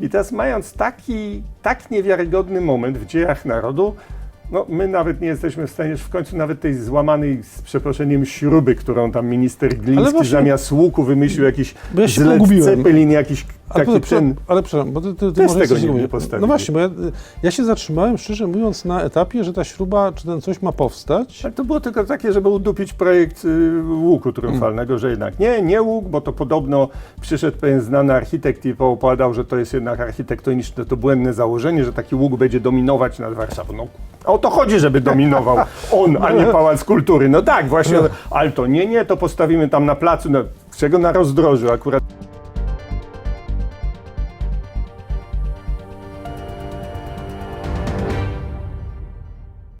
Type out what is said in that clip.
I teraz mając taki, tak niewiarygodny moment w dziejach narodu, no my nawet nie jesteśmy w stanie w końcu nawet tej złamanej, z przeproszeniem, śruby, którą tam minister Gliński właśnie- zamiast łuku wymyślił jakiś Bo ja. Zeppelin, jakiś Ale, taki po- ten... ale przepraszam, bo ty, ty, ty może tego nie- nie. No właśnie, bo ja, ja się zatrzymałem, szczerze mówiąc, na etapie, że ta śruba, czy ten coś ma powstać. Ale to było tylko takie, żeby udupić projekt y, łuku triumfalnego, że jednak nie, nie łuk, bo to podobno przyszedł pewien znany architekt i poopadał, że to jest jednak architektoniczne, to błędne założenie, że taki łuk będzie dominować nad Warszawą. No, o to chodzi, żeby dominował on, a nie Pałac Kultury. No tak, właśnie, ale to nie, nie, to postawimy tam na placu, no, czego na rozdrożu akurat.